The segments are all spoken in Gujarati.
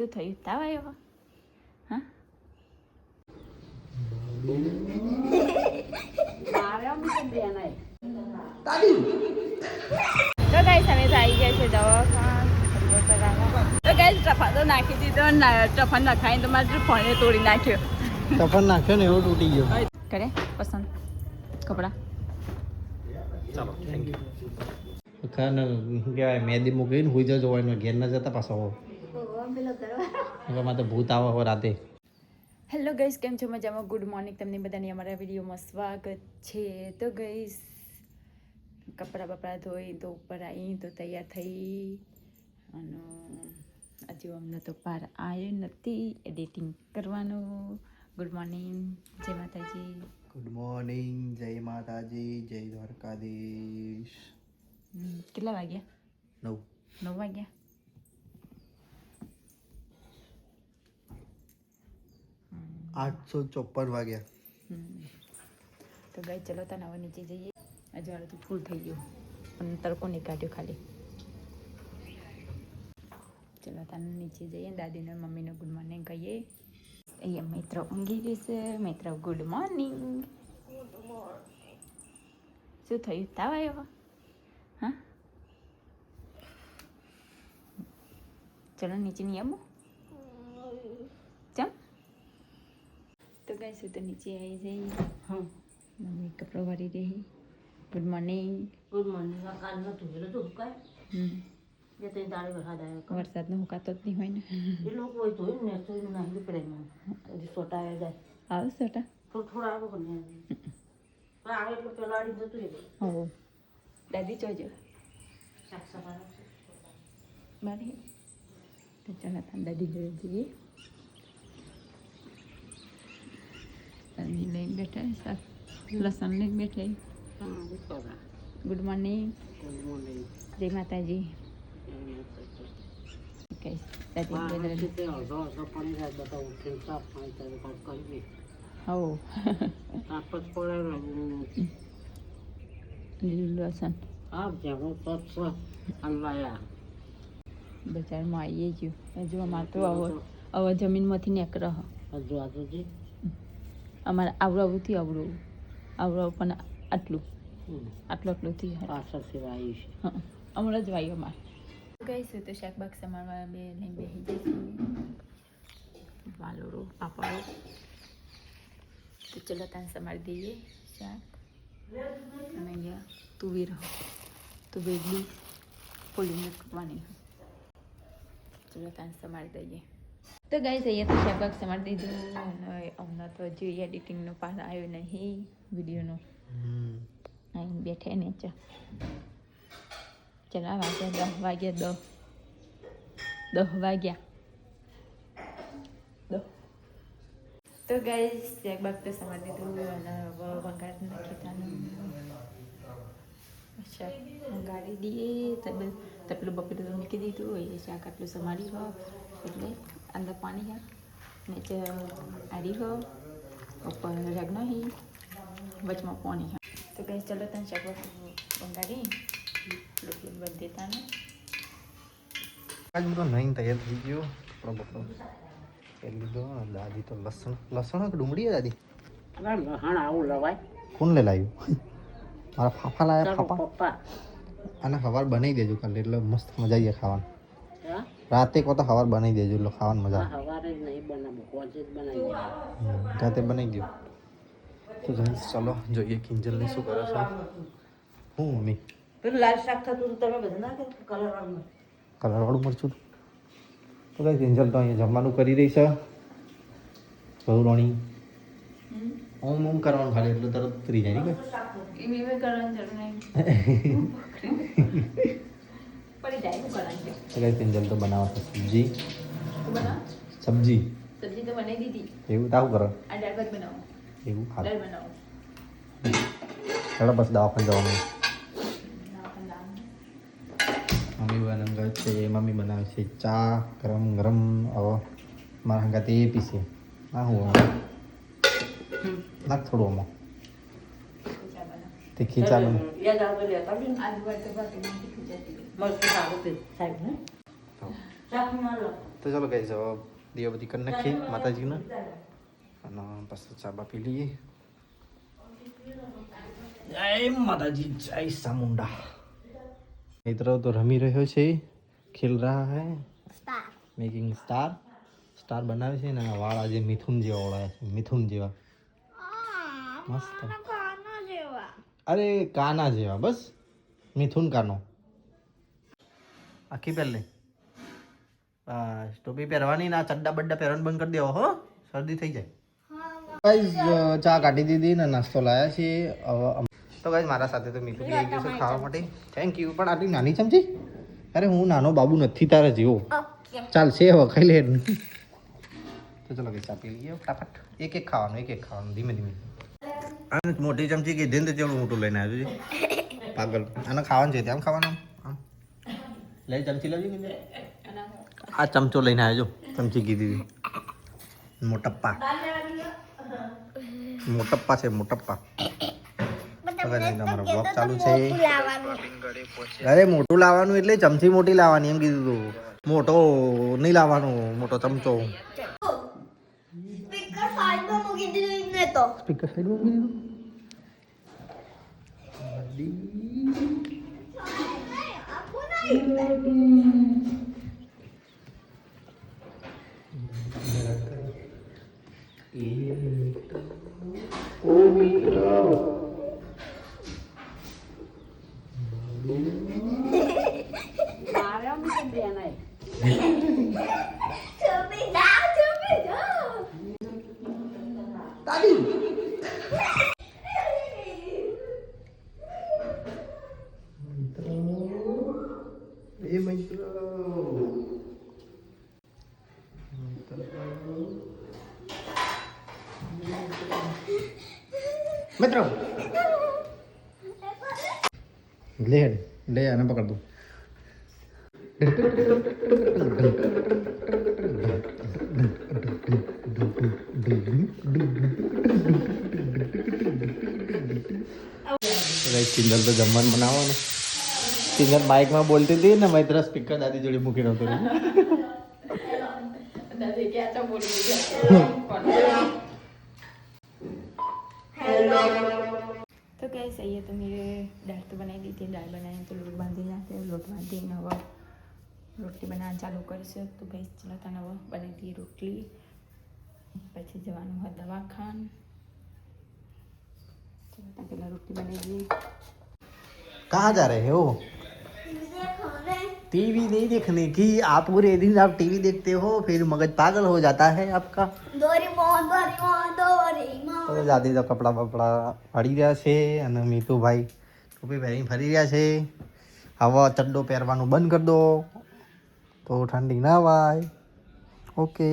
શું થયું? તાવ આવ્યો? હા? તો ગાઈસ અમે આવી ગયા છે દવાખાન. તો ગાઈસ ટફા તો નાખી દીધો ને ટફા નખાઈને તો મારે ફોને તોડી નાખ્યો. ટફન નાખ્યો ને એવો તૂટી ગયો. કરે? પસંદ? કપડા? ચાલો થેન્ક યુ ખાન કહેવાય મહેંદી મૂકીને હુઈ જજો હોય ઘેર ન જતા પાછો હવે મારે ભૂત આવે રાતે. હેલો ગઈસ કેમ છો મજામાં? ગુડ મોર્નિંગ તમને બધાની અમારા વિડીયોમાં સ્વાગત છે. તો ગઈસ કપડાં બપડા ધોઈ તો ઉપર આવી તો તૈયાર થઈ. અને હજુ અમને તો પાર આવ્યો નથી એડિટિંગ કરવાનું. ગુડ મોર્નિંગ જય માતાજી. ગુડ મોર્નિંગ જય માતાજી જય દ્વારકાધીશ. કેટલા વાગ્યા? નવ. નવ વાગ્યા? આઠસો ચોપન વાગ્યા. તો ગાય ચલો તને નીચે જઈએ. મારું તો ફૂલ થઈ ગયું. પણ તડકો નહીં કાઢ્યો ખાલી. ચલો તને નીચે જઈએ, દાદીને મમ્મીને ગુડ મોર્નિંગ કહીએ. અહીંયા મિત્ર ઊંઘી રહેશે મિત્ર ગુડ મોર્નિંગ. શું થયું? તાવ આવ્યો? હા? ચલો નીચે નહીં આવું. તો ગઈ શું તો નીચે આવી જઈએ. હા. મમ્મી કપડાં વાળી રહી. ગુડ મોર્નિંગ ગુડ મોર્નિંગ કાલ નતું એટલે તો હુકાય? હમ. જે તે દાડે વરસાદ આવ્યો કાં. વરસાદનો હુકાતો જ નહીં હોય ને. એ લોકો હોય તો ને તો એનું નાહી પડે એમાં. હજી સોટા આવી જાય. આવું સોટા? થોડું થોડું આવે પણ પણ આવે એટલે પેલા જતું રહે. હો દાદી જોજો શાક સફાઈ મારી. તો ચાલો દાદી જોઈ જઈએ. દાદી લઈને બેઠા લસણ લઈને બેઠા ગુડ મોર્નિંગ જય માતાજી. બજારમાં આવીએ ગયું હજુ અમારે તો હવે જમીનમાંથી નીકળે. હ. હજુ આજુજી અમારે આવડું આવડવું. આવડું આવડું પણ આટલું. આટલું આટલું થી પાછળથી વાયુ છે. હા. હમણાં જ વાયુ અમારે. ગઈશું તો શાકબાગ સમારવા બે લઈને બેસી જઈશું વાલોડો પાપડો. તો ચલો ત્યાં સમારી દઈએ શાક. અને અહીંયા તુવેર તુવેરલી ફોલીને કૂટવાની ચલો ત્યાં સમારી દઈએ. તો ગાઈસ અહીંયા તો શાક બાક સમારી દીધું અને હમણાં તો હજુ એડિટિંગનો પાસ આવ્યો નહીં વિડીયોનો અહીં બેઠે ને ચા ચલા વાગ્યા દસ વાગ્યા દસ દસ વાગ્યા દસ તો ગાઈસ શાક બાક તો સમારી દીધું અને હવે વઘાર નાખીતાનું શાક વઘારી દઈએ તબે તપેલું બપેલું તો મૂકી દીધું એ શાક આટલું સમારી હો એટલે અંદર પાણી હા નીચે આડી હો ઉપર રગનો હી વચમાં પાણી હા તો ગઈ ચલો તને શાક વઘારી રોટલી બંધ દેતા ને આજ બધો નહીં તૈયાર થઈ ગયો. કપડો બપડો પહેરી લીધો. દાદી તો લસણ લસણ કે ડુંગળી હે દાદી? લસણ આવું લવાય. કોણ લે લાવ્યું? મારા ફાફા લાયા ફાફા. પપ્પા. આને સવાર બનાવી દેજો કાલે એટલે મસ્ત મજા આવી જાય ખાવાનું. રાતે કહો તો સવાર બનાવી દેજો એટલે ખાવાની મજા આવે. સવારે જ નહીં બનાવું કોજે જ બનાવી રાતે બનાવી દો તો guys, ચાલો જોઈએ કિંજલને શું કરે છે. હું મમ્મી? પેલું લાલ શાક થતું હતું તમે બધું નાખે કલર વાળું કલરવાળું મરચું તો ગાઈસ કિંજલ તો અહીંયા જમવાનું કરી રહી છે. ગૌરણી ઓમ ઓમ કરવાનું ખાલી એટલે તરત ઉતરી જાય ને એ મેં કરવાની જરૂર નહીં. પડી જાય શું કરવાનું છે તો કઈ કિંજલ તો બનાવે છે સબ્જી તું બનાવ સબ્જી સબ્જી તો બનાવી દીધી એવું તાવ કરો આ દાળ ભાત બનાવો એવું દાળ હાલ બનાવો ચાલો બસ દવાખાને જવાનું ના પણ દાળ મમ્મી બનાવે છે મમ્મી બનાવે છે ચા ગરમ ગરમ હવે મારા હંગાત એ પીશે ના હું નાખ થોડું આમાં ચા આદુ વાટ તો બાકી નથી ખીચાતી મસ્ત સારું તે સાહેબ ને શાક ના લો તો ચાલો ગઈ દીવાબત્તી કરી નાખીએ માતાજીને. અને પછી ચા બા પી લઈએ. જય માતાજી જય સામુંડા મિત્રો તો રમી રહ્યો છે ખેલ રહા હે. મેકિંગ સ્ટાર સ્ટાર બનાવે છે ને વાળ આજે મિથુન જેવા વાળા છે મિથુન જેવા. મસ્ત. અરે કાના જેવા બસ. મિથુન કાનો. આખી પહેલે બસ ટોપી પહેરવાની ના ચડ્ડા બડ્ડા પહેરવાનું બંધ કરી દેવો હો. શરદી થઈ જાય. ગાઈઝ ચા કાઢી દીધી ને નાસ્તો લાયા છે તો ગાઈઝ મારા સાથે તો મીઠું બી આવી ગયું છે ખાવા માટે. થેન્ક યુ પણ આટલી નાની ચમચી? અરે હું નાનો બાબુ નથી તારા જેવો. ચાલશે હવે ખાઈ લે. તો ચલો ગઈ ચા પી લઈએ ફટાફટ. એક એક ખાવાનું એક એક ખાવાનું ધીમે ધીમે આને મોટી ચમચી કીધી ને તો ચેવડું મોટું લઈને આવ્યું છે. પાગલ. આને ખાવાનું છે આમ ખાવાનું? આમ. લઈ ચમચી લેજો આ ચમચો લઈને આવજો ચમચી કીધી મોટપ્પા. મોટપ્પા છે મોટપ્પા. તમારો બ્લોગ ચાલુ છે. અરે મોટું લાવવાનું એટલે ચમચી મોટી લાવવાની એમ કીધું તું. મોટો નહીં લાવવાનો મોટો ચમચો. સ્પીકર સાઈડમાં મૂકી દીધું ને તો સ્પીકર સાઈડ મૂકી દીધું ચૂપી જાઓ ચૂપી જાઓ એ મિત્રો મિત્રો લે લે આને પકડ દઉં કિંજલ તો જમવાનું બનાવવાનું કિંજલ બાઇકમાં બોલતી હતી ને મૈત્ર સ્પીકર દાદી જોડે મૂકી નહોતું દાદી ક્યાં તો બોલી ગયા तो कैसे ये तो मेरे दाल तो बनाई दी थी दाल बनाई तो लोट बांधी जाते लोट बांधी नवा રોટલી બનાવવાનું ચાલુ કરશે તો ગઈ ચલાતા નવા બનાવી દઈએ રોટલી પછી જવાનું હોય દવાખાન ચલાતા પહેલાં રોટલી બનાવી દઈએ कहाँ जा रहे हो टीवी नहीं देखने की आप पूरे दिन आप टीवी देखते हो फिर मगज पागल हो जाता है आपका દોરીમોન દોરીમોન દોરીમોન તો દાદી તો કપડાં બપડા પાડી રહ્યા છે અને મીતુભાઈ ટોપી પહેરીને ફરી રહ્યા છે હવે ચડ્ડો પહેરવાનું બંધ કરી દો તો ઠંડી ના વાય ઓકે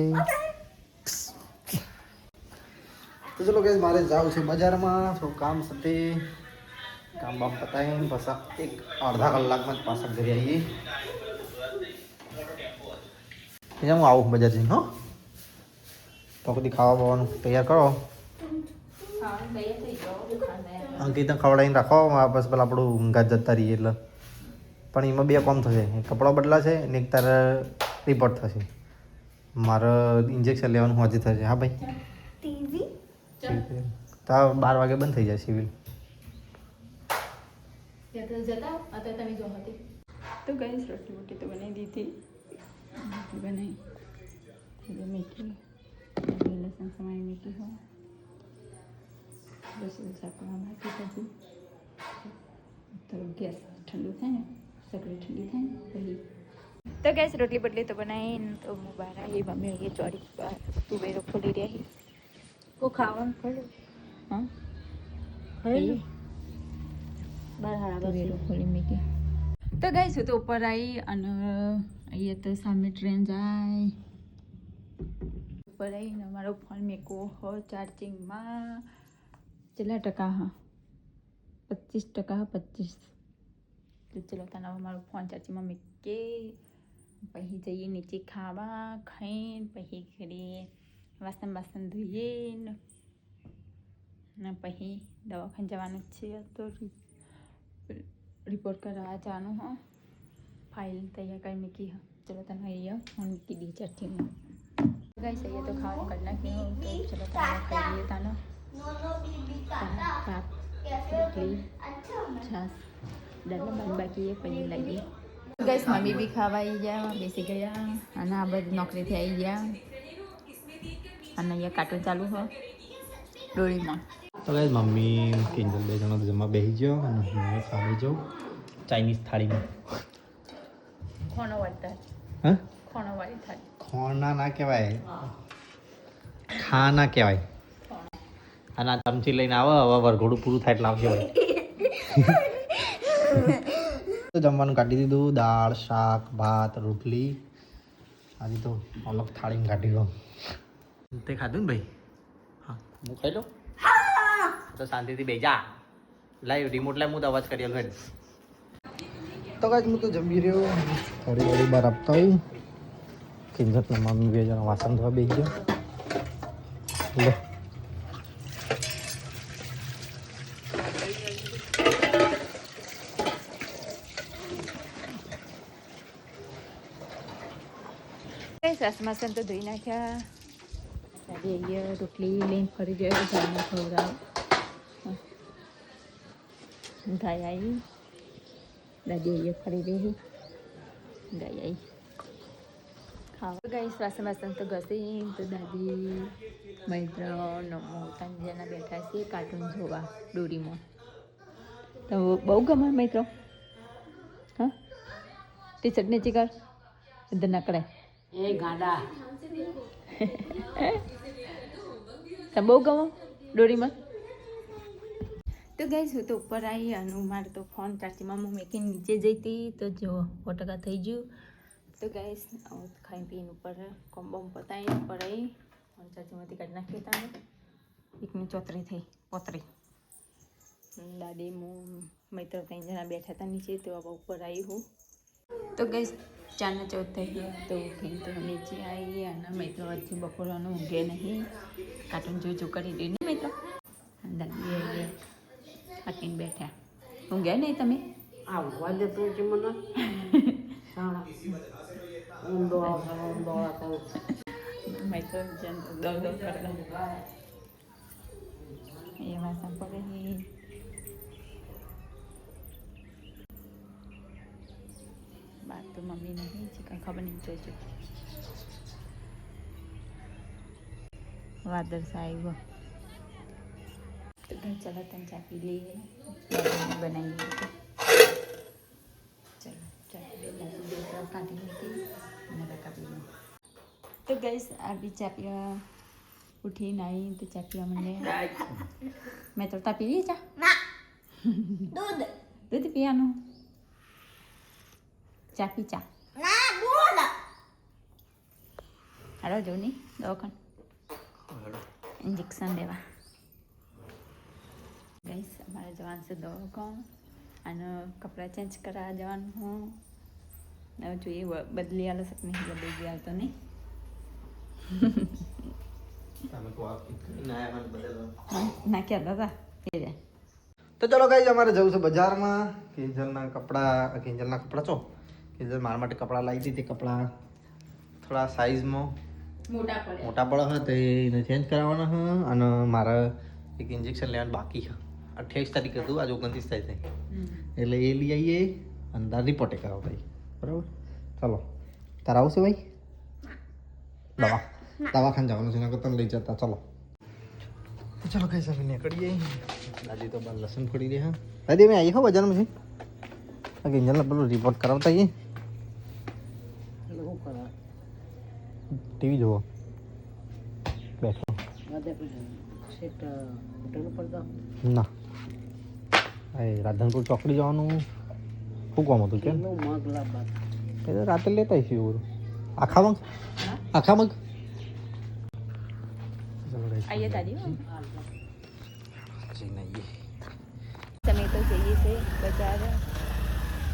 તો ચલો કે મારે જવું છે બજારમાં થોડું કામ સાથે કામ બામ પતાવીને પાછા એક અડધા કલાકમાં જ પાછા ઘરે આવીએ પછી હું આવું બજાર જઈને હો તો કદી ખાવા પવાનું તૈયાર કરો અંકિત ખવડાવીને રાખો બસ પેલા આપણું ઊંઘા જતા રહીએ એટલે પણ એમાં બે કામ થશે એક કપડાં બદલાશે ને એક તારે રિપોર્ટ થશે મારે ઇન્જેક્શન લેવાનું હજી થશે હા ભાઈ તો બાર વાગે બંધ થઈ જાય સિવિલ ત્યાં જતા અત્યારે તમે જો હતી તો ગઈ રોટલી બોટી તો બનાવી દીધી રોટલી બનાવી એટલે મીઠી લસણ સમારી મીઠી હોય બસ એવું શાકમાં બાકી પછી તો ગેસ ઠંડુ થાય ને સકડી ઠંડી થાય ને પછી તો ગેસ રોટલી બટલી તો બનાવીને તો હું બહાર આવી મમ્મી એ ચોરી બહાર તુવેરો ખોલી રહી કો ખાવાનું ખોલ્યું હા ખોલ્યું બાર હાડા તો ખોલી મૂકી. તો ગઈ છું તો ઉપર આવી અને અહીંયા તો સામે ટ્રેન જાય. ઉપર આવીને મારો ફોન મેકો હો ચાર્જિંગમાં કેટલા ટકા, હા? પચીસ ટકા પચીસ. તો ચલો, તને મારો ફોન ચાર્જિંગમાં મૂકે પછી જઈએ નીચે ખાવા, ખાઈને પછી ઘરે વાસણ બાસણ ધોઈએ ને પછી દવાખાને જવાનું છે તો રિપોર્ટ કરાવવા જવાનું હો. ફાઇલ તૈયાર કરી હ. ચલો અહીંયા તો ખાવાનું કરી નાખ્યું તો ચલો તમે ખાઈ લઈએ તાનો. ભાત, રોટલી, છાસ દાદા બાદ બાકી એ પનીર લાગી. ગઈસ મમ્મી બી ખાવા આવી ગયા બેસી ગયા અને આ બધી નોકરીથી આવી ગયા. અને અહીંયા કાર્ટૂન ચાલુ હોય ડોરીમાં તો ગાઈસ મમ્મી કિંજલ બે જણા જમવા બેસી ગયો અને હું ખાવા જાઉં. ચાઇનીઝ થાળીમાં. ખોણો વાળતા હા? ખોણો વાળી થાળી ના કહેવાય. ખા ના કહેવાય. અને આ ચમચી લઈને આવો હવે વરઘોડું પૂરું થાય એટલે આવશે તો જમવાનું કાઢી દીધું દાળ શાક ભાત રોટલી. આજે તો અલગ થાળીમાં કાઢી લો તે ખાધું ને ભાઈ? હા. હું ખાઈ લઉં? તો શાંતિથી બેજા. લાઈવ રિમોટ લાઈવ હું તો અવાજ કરી હેડ. તો કાંઈ હું તો જમી રહ્યો. થોડી થોડી બાર આપતા હોય કિંજતના મમ્મી બે જણા વાસણ ધોવા બેસી ગયો. લે. કઈ સાસ મસાન તો ધોઈ નાખ્યા. દાદી અહીંયા રોટલી લઈને ફરી ગયો જાને ખવડાવ ગાય આવી દાદી ફરી રહી ગાય આવી ખાવા ગઈ શ્વાસ વાસણ તો ઘસી તો દાદી મૈત્ર નમો જણા બેઠા છે કાર્ટૂન જોવા ડોરીમાં તો બહુ ગમે મૈત્રો હા ટી ચટણી નીચે કર ઇધર ના કરાય એ ગાડા તમે બહુ ગમો ડોરીમાં તો ગઈ હું તો ઉપર આવી અને મારે તો ફોન ચાર્જમાં હું મેકીને નીચે જઈ હતી તો જો સો ટકા થઈ ગયું. તો ગઈશ ખાઈ પીને ઉપર કોમ્બોમ પતાવી ઉપર આવી ફોન ચાર્જિંગમાંથી કાઢી નાખી હતા એકની ચોતરી થઈ, પોતરી. દાદી હું મૈત્ર ત્રણ જણા બેઠા હતા નીચે, તો હવે ઉપર આવી હું. તો ગઈ ચારના ચોથ થઈ ગયા. તો ઉઠીને તો નીચે આવી અને મિત્રો વચ્ચે બપોરવાનું ઊંઘે નહીં. કાર્ટૂન જોઈ જો કરી દઈ ને મૈત્ર દાદી આવી હાકીને બેઠા ઊંઘ્યા નહીં તમે આવવા દેતો છે મને સાણા ઊંડો આવે ઊંડો આવે મૈત્ર જન દોડ દોડ કરતા એમાં સંપર્ક બાર તો મમ્મી નહીં છે કંઈ ખબર નહીં જોઈજો વાદળ સાહેબ તો ઘર ચલો તને ચા પી લઈએ. બનાવી ચલો ચા કાઢી મૂકી અને રકા પી લઈએ. તો ગઈસ આ બી ચા પીવા ઉઠીને આવી તો ચા પીવા માંડે મેં તો તા પીવી ચા. દૂધ. દૂધ પીવાનું. ચા. પી ચા હાલો જોની દવાખાન. ઇન્જેક્શન લેવા ગઈસ અમારે જવાનું છે દવાખાન. અને કપડાં ચેન્જ કરાવવા જવાનું હું. હવે જોઈએ એ બદલી આલો શક નહીં બદલી ગયા તો નહીં નાખ્યા દાદા? એ જાય તો ચલો કઈ અમારે જવું છે બજારમાં. કિંજલના કપડાં કિંજલના કપડાં છો કિંજલ મારા માટે કપડાં લાવી હતી કપડા થોડા સાઇઝમાં મોટા પડે. મોટા પડે તે એને ચેન્જ કરાવવાના છે અને મારે એક ઇન્જેક્શન લેવાનું બાકી છે અઠ્યાવીસ તારીખ હતું આજે ઓગણત્રીસ તારીખ એટલે એ લઈ આવીએ અને તાર રિપોર્ટે કરાવો ભાઈ. બરાબર? ચલો. તારે આવશે ભાઈ? દવા. દવાખાને જવાનું છે નકર તને લઈ જતા. ચાલો. ચાલો કઈ સાહેબ નીકળીએ. દાદી તો બાર લસણ ફોડી દે હા દાદી મેં આવી હો બજારમાં છે. આ કિંજલને પેલું રિપોર્ટ કરાવતા આવીએ ટીવી જોવો બેઠો ગાદે સીટ હોટેલ ઉપર જાઓ ના. એ રાધનપુર ચોકડી જવાનું શું કામ હતું કેમ? એ તો રાતે લેતા આવીશું એવું. આખા મગ? આખા મગ? તમે તો જઈએ છે બજાર.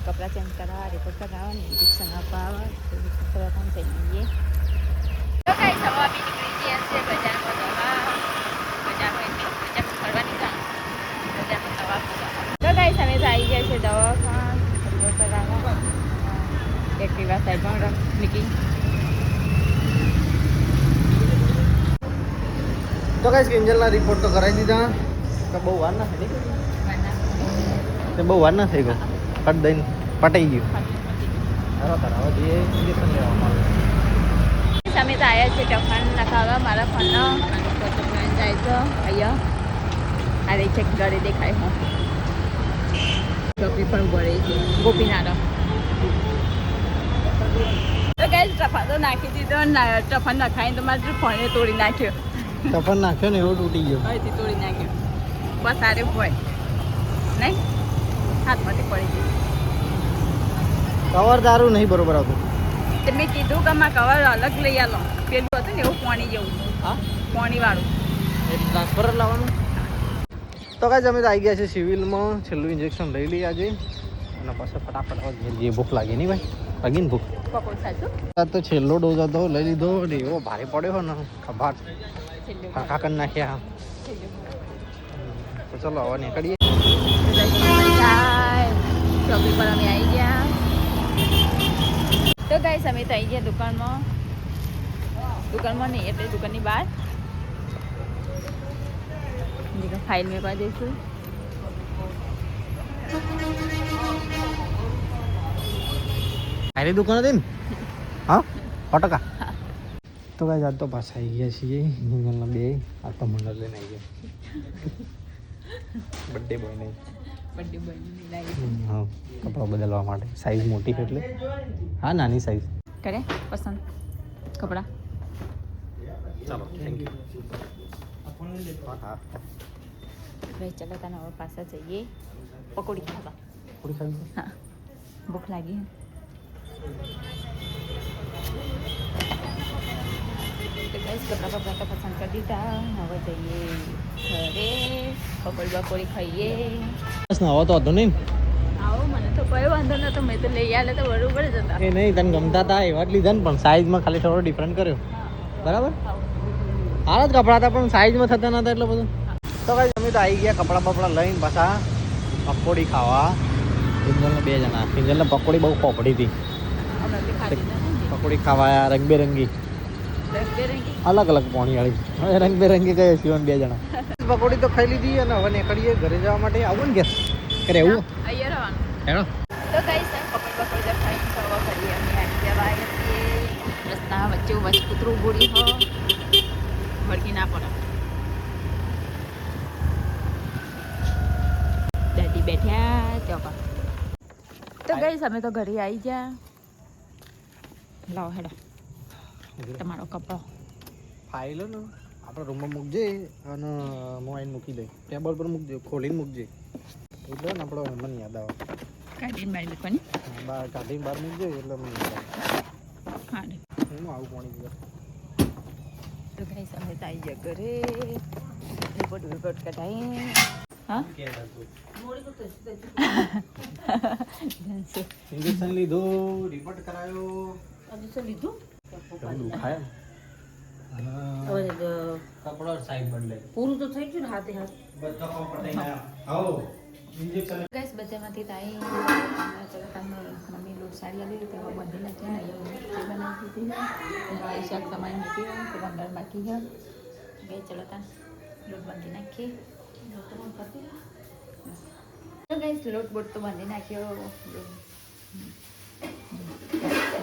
કપડાં ચેન્જ કરાવવા રિપોર્ટ કરાવવા ઇન્જેક્શન આપવા આવવા થઈ જઈએ. તો કાંઈ સવા બી નીકળી ગયા છે બજારમાં દવા બજારમાં એટલે બજારમાં ફરવા નીકળ્યા બજારમાં દવા તો કાંઈ તમે તો આવી ગયા છે દવાખાન એક્ટિવા સાઈડમાં નીકળી. તો કઈ કિંજલના રિપોર્ટ તો કરાવી દીધા. તો બહુ વાર ના થઈ ગઈ. બહુ વાર ના થઈ ગયો પટ દઈને પટાઈ ગયું. હારો કરાવો જઈએ. ઇન્જેક્શન લેવામાં આવે. અમે તો આવ્યા છે ટફાન નખાવા મારા ફોનનો. જાય છે અહીંયા. આ છે ઘરે દેખાય. હું ટોપી પણ ભરે છે. ગોપીનાથ. તો કઈ ટફા તો નાખી દીધો ને ટફાન નખાઈને તો મારે ફોને તોડી નાખ્યો. ટફા નાખ્યો ને એવો તૂટી ગયો. અહીંથી તોડી નાખ્યો. બસ આરે હોય. નહીં? હાથમાંથી પડી ગયું. કવર દારૂ નહીં બરોબર આવતું. તે મેં કીધું કે મારે કવર અલગ લઈ આલો. પેલું હતું ને એવું પોણી જેવું. હા? પોણી વાળું એ ટ્રાન્સફર લાવવાનું? તો કાંઈ અમે તો આવી ગયા છે સિવિલમાં. છેલ્લું ઇન્જેક્શન લઈ લઈએ આજે. અને પાછા ફટાફટ જે ભૂખ લાગી નહીં ભાઈ? લાગી ને ભૂખ? તો છેલ્લો ડોઝ હતો લઈ લીધો ને એવો ભારે પડ્યો ને ખભાટ ફાંકા કરી નાખ્યા. તો ચલો હવે નીકળીએ. શોપિંગ પર અમે આવી ગયા તો ગાઈસ અમે તો આવી ગયા દુકાનમાં. દુકાનમાં નહીં એટલે દુકાનની બહાર. ફાઇલ મેળવા દઈશું આરી દુકાન હતી ને હા? સો ટકા તો કાંઈ આજ તો પાછા આવી ગયા છીએ. હિંગલના બે આ તો મંડળ લઈને આવી ગયા. બર્થડે બોય નહીં બર્થડે હમ, હા. કપડાં બદલવા માટે. સાઈઝ મોટી એટલે. હા નાની સાઈઝ કરે? પસંદ? કપડાં? ચાલો થેન્ક યુ હા. ભાઈ ચાલો તને હવે પાછા જઈએ. પકોડી ખાવા. પકોડી ખાવી હા. ભૂખ લાગી. તો કપડા કપડા તો પસંદ કરી દીધા. હવે જઈએ ઘરે. પકોડી બકોડી ખાઈએ. બસ ના હવે તો હતો નહીં. આવો મને તો કોઈ વાંધો નતો. મેં તો લઈ આલે તો બરોબર જ હતા. એ નહીં તને ગમતા હતા એવા જ લીધા ને પણ સાઈઝમાં ખાલી થોડો ડિફરન્ટ કર્યો. બરાબર? હારા જ કપડા હતા પણ સાઈઝમાં થતા નતા એટલો બધું. તો કઈ અમે તો આવી ગયા કપડાં બપડા લઈને પાછા પકોડી ખાવા. કિંજલને બે જણા. કિંજલને પકોડી બહુ પોપડી હતી. પકોડી ખાવા રંગબેરંગી. રંગબેરંગી? અલગ અલગ પોણી વાળી હવે રંગબેરંગી કહીએ છીએ બે જણા. પકોડી તો ખાઈ લીધી અને હવે નીકળીએ ઘરે જવા માટે. આવું ને ઘેર? કરે એવું હેડો. તો કઈ રસ્તા વચ્ચે વચ કૂતરું બોડી હો. વળગી ના પડે દાદી બેઠ્યા ત્યાં તો ગઈ અમે તો ઘરે આવી ગયા. લાવો હેડો. તમારો કપડો. ફાઈલો ને. આપણા રૂમમાં મૂકજે અને મોબાઈલ મૂકી દે ટેબલ પર મૂકજે ખોલીને મૂકજે. એટલે ને આપણો મને યાદ આવે. કાઢીને મારી મૂકવાની બહાર કાઢીને બહાર મૂકજે એટલે મને હા હું આવું પાણી તો ગઈ અમે તો આવી ગયા ઘરે. રિપોર્ટ વિપોર્ટ કઢાઈ. ઇન્જેક્શન લીધું રિપોર્ટ કરાયો. હજુ લીધું? કપડો સાઈડ બદલે પૂરું તો થઈ ગયું ને હાથે હાથ? બધા કપડ આવો ગેસ બજારમાંથી તાઈ ચલો તમે મમ્મી લોટ સાડી આવી રીતે બંધેલા છે બનાવી દીધી મારી શાક તમારી મૂકી હોય બાકી છે. ગઈ ચલો તા લોટ બાંધી નાખીએ. તો ગઈસ લોટ બોટ તો બાંધી નાખ્યો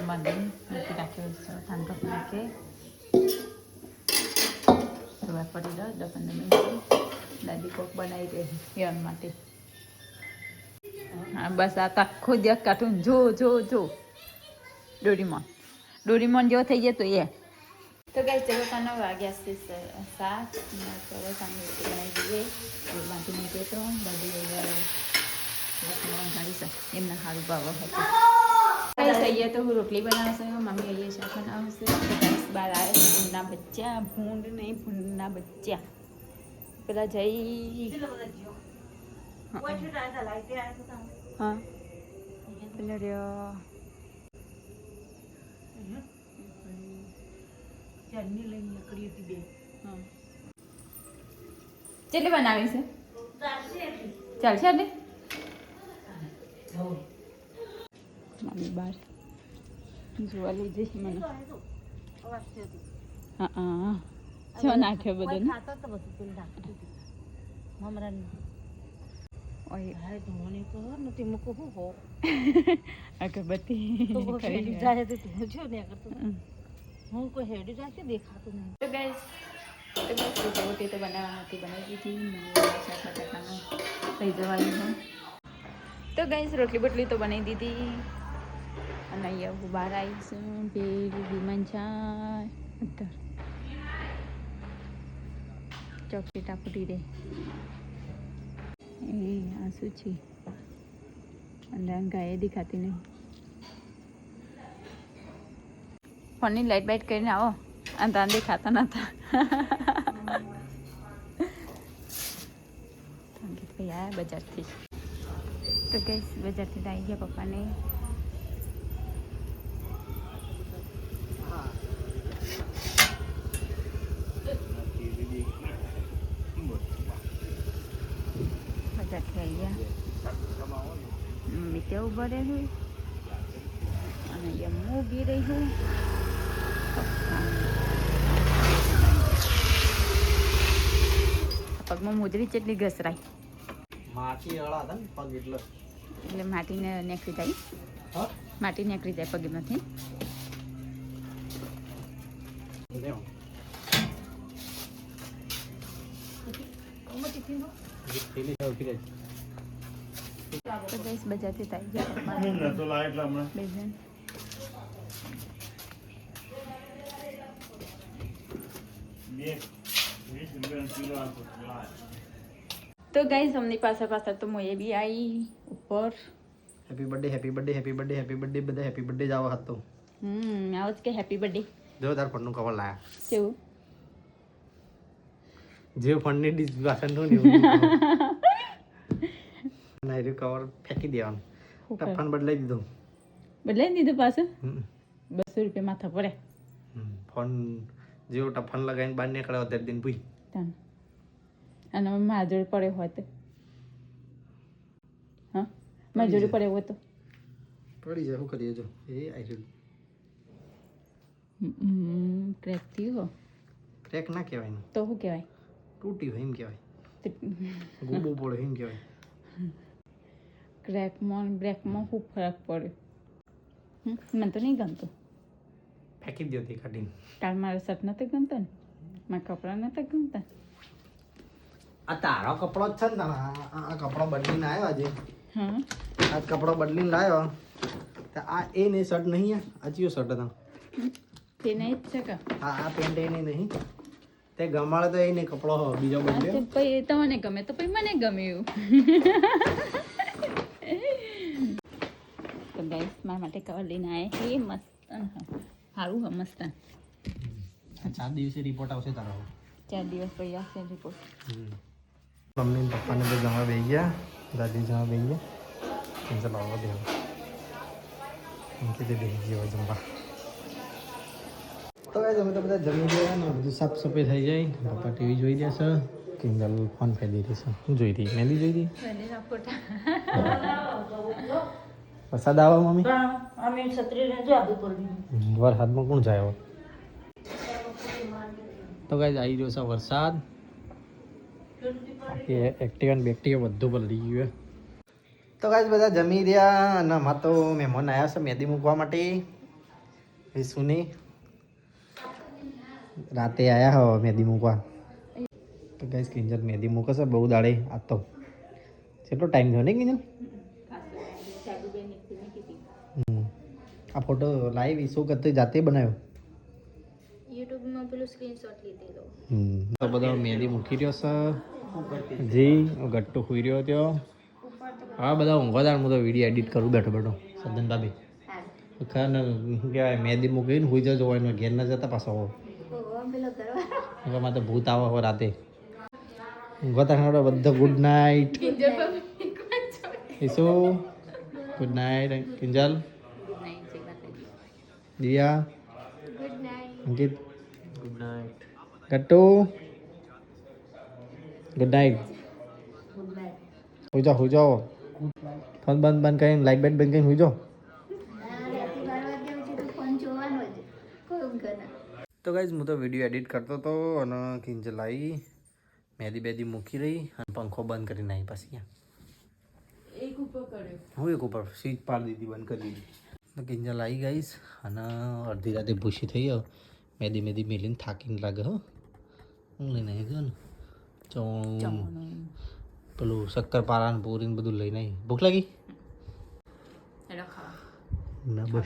બાંધી મૂકી નાખ્યો કપ નાખે તો પડી રહ્યો દસ પંદર મિનિટ દાદી કોક બનાવી દે યન માટે હા બસ આ તો આખો દિવસ કાર્ટૂન જો જો જો ડોરીમોન ડોરીમોન જેવો થઈ જતો એ તો ગાઈ ચલો તને વાગ્યા છે સાત ચલો સામે રોટી બનાવી દઈએ રોટ બાંધી મૂક્યો તો બધી એમના સારું ભાવ હતું અહીંયા તો હું રોટલી બનાવશે મમ્મી અહીંયા શાક બનાવશે બાર બહાર આવે ભૂંડના બચ્ચા ભૂંડ નહીં ભૂંડના બચ્ચા પેલા જઈ હા પેલા રહ્યો હા. કેટલી બનાવી છે? ચાલશે મમ્મી બાર. જોવા લઈ જઈશ મને. હતો. હા. હા નાખ્યો બધું ને. અગરબત્તી હું કોઈ હેડી રાખી દેખાતું નહીં. તો ગાઈસ તો બસ રોટી તો બનાવવા બનાવી દીધી. લઈ જવાનું છે. તો ગાઈસ રોટલી બોટલી તો બનાવી દીધી. અને અહીંયા હું બહાર આવીશું પેલી વિમાન ચા અંદર ચોકલેટ આપી દે. એ આ શું છે. અને ગાય દેખાતી નહીં. ફોનની લાઇટ બાઇટ કરીને આવો. અને તાન દેખાતા નતા અંકિતભાઈ આવ્યા બજારથી. તો ગઈશ બજારથી આવી ગયા પપ્પાને. બજારથી આવી ગયા. મમ્મી ત્યાં ઊભા રહે છે અને અહીંયા હું રહી. છું પગમાં મોજરી ચેટલી ઘસરાય. માટી અળા હતા ને પગ એટલે. એટલે માટીને નેકળી જાય. માટી નેકળી જાય પગમાંથી. તો ગઈશ બજારથી થાય. બે જણ તો ગાઈઝ અમની પાસે પાસે તો હું એ બી આવી ઉપર. Happy birthday happy birthday happy birthday happy birthday બધા હેપી બર્થડે જ આવા હતો હમ આવો જ કે હેપી બર્થડે જો તાર ફોનનું કવર લાયા. કેવું? જે ફોનની ડિસ વાસણનું એવું ના એનું કવર ફેંકી દેવાનું. ટફન બદલાઈ દીધું. બદલાઈ દીધું પાછું? બસો રૂપિયા માથા પડે. ફોન જેવો ટફન લગાવીને બહાર નીકળ્યો અત્યારે દિન પૂઈ અને મારા જોડે પડ્યો હોય તો હા માજોડ જોડે પડ્યો હોય તો. પડી જાય શું કરીએ જો? એ આઈડલ ક્રેક થયું હો. ક્રેક ના કહેવાય ને. તો શું કહેવાય? તૂટી હોય એમ કહેવાય. ગુબો પડે એમ કહેવાય. ક્રેકમાં બ્રેકમાં શું ફરક પડ્યો? મને તો નહીં ગમતું. ફેંકી દો તે કાઢીને. કાલ મારા શર્ટ નથી ગમતો ને? મારા કપડાં નથી ગમતા? આ તારો કપડો જ છે ને તારા. આ- કપડો બદલીને આવ્યો આજે. હા આ કપડો બદલીને લાવ્યો તો આ એ નહીં શર્ટ નહીં આ ચિયો શર્ટ તમે તે નહીં જ છે કે? આ પેન્ટ એ નહીં. નહીં તે ગમાડે તો એ નહીં કપડો હો બીજો બદલ્યો. પછી તમને ગમે તો પછી મને ગમે એવું. તો ગાઈસ મારા માટે કવર લઈને છે. મસ્ત સારું હા મસ્ત. ચાર દિવસે રિપોર્ટ આવશે તારો. ચાર દિવસ પછી આવશે રિપોર્ટ મમ્મી પપ્પાને તો જમવા બે ગયા દાદી જમવા બે ગયા. એમ ચાલો આવવા દેવા એમ બેસી ગયો જમવા. તો એ અમે તો બધા જમી ગયા ને બધું સાફ સફાઈ થઈ જાય. પપ્પા ટીવી જોઈ રહ્યા છે. કિંજલ ફોન ફેરી રહી છે. શું જોઈ રહી? મહેંદી જોઈ રહી. વરસાદ આવે મમ્મી? વરસાદમાં કોણ જાય તો ગાઈસ આવી રહ્યો છે વરસાદ. એ એક્ટિવા ને બેક્ટિવા બધું બદલી ગયું તો ગાઈસ બધા જમી રહ્યા અને આમાં તો મહેમાન આવ્યા છે મહેંદી મૂકવા માટે. વિશુની રાતે આવ્યા હવે મહેંદી મૂકવા. તો ગાઈસ કિંજલ મહેંદી મૂકે છે બહુ દાડે. આ તો કેટલો ટાઈમ થયો ને કિંજલ? હમ. આ ફોટો લાઈવ શું કરતો જાતે બનાવ્યો પેલું સ્ક્રીનશોટ લીધેલો હમ. તો બધો મહેંદી મૂકી રહ્યો છે જી ગટ્ટો ખુઈ રહ્યો ત્યો. હા બધા ઊંઘવાદાર હું તો વીડિયો એડિટ કરું બેઠો બેઠો. સદન ભાભી. ખરા ને શું કહેવાય મહેંદી મૂકીને હોઈ જજો હોય ને ઘેર ના જતા પાછો હો મારે તો ભૂત આવે હો રાતે. ઊંઘવાતા બધા good night Isu good night Kinjal Diya Ankit. Good night Gattu good night હુઈ જાઓ હુઈ જાઓ ફોન બંધ બંધ કરીને લાઈટ બેટ બંધ કરીને હુઈ જાઓ તો ગાઈઝ હું તો વીડિયો એડિટ કરતો હતો અને કિંજલ લાવી મેદી બેદી મૂકી રહી અને પંખો બંધ કરી નાખી પછી એક ઉપર કર્યો હું એક ઉપર? સ્વિચ પાડી દીધી બંધ કરી દીધી. તો કિંજલ આવી ગઈશ અને અડધી રાતે ભૂસી થઈ ગયો મેદી મેદી મેલીને થાકીને લાગે હો. હું લઈને આવી ગયો ને. ચણ પેલું શક્કરપારા ને પૂરી ને બધું લઈને આવી. ભૂખ લાગી? ના બસ.